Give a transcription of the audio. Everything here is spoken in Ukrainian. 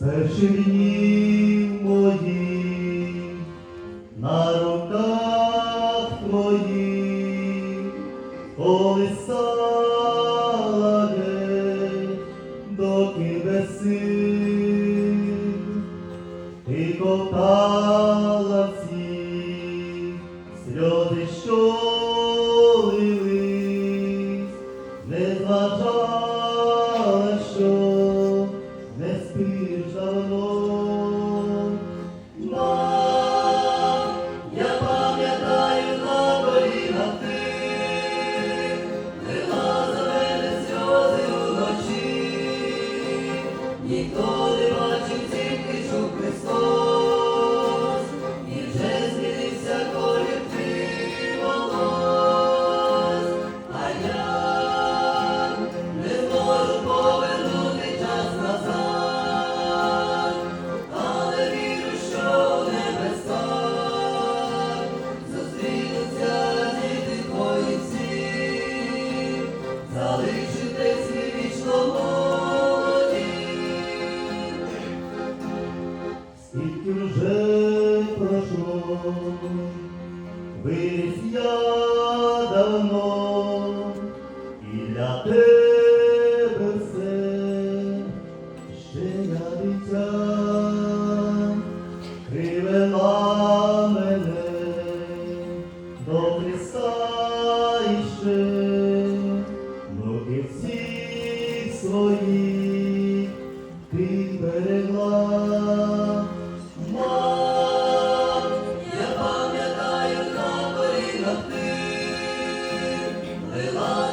перших днів моїх на руках твої, колисала геть, до кибеси і ти всі всіх сльози що. скільки вже прошло, виріс я давно. І для тебе все. Ще я дитя привела мене. До Христа іще, до всіх своїх. Beloved.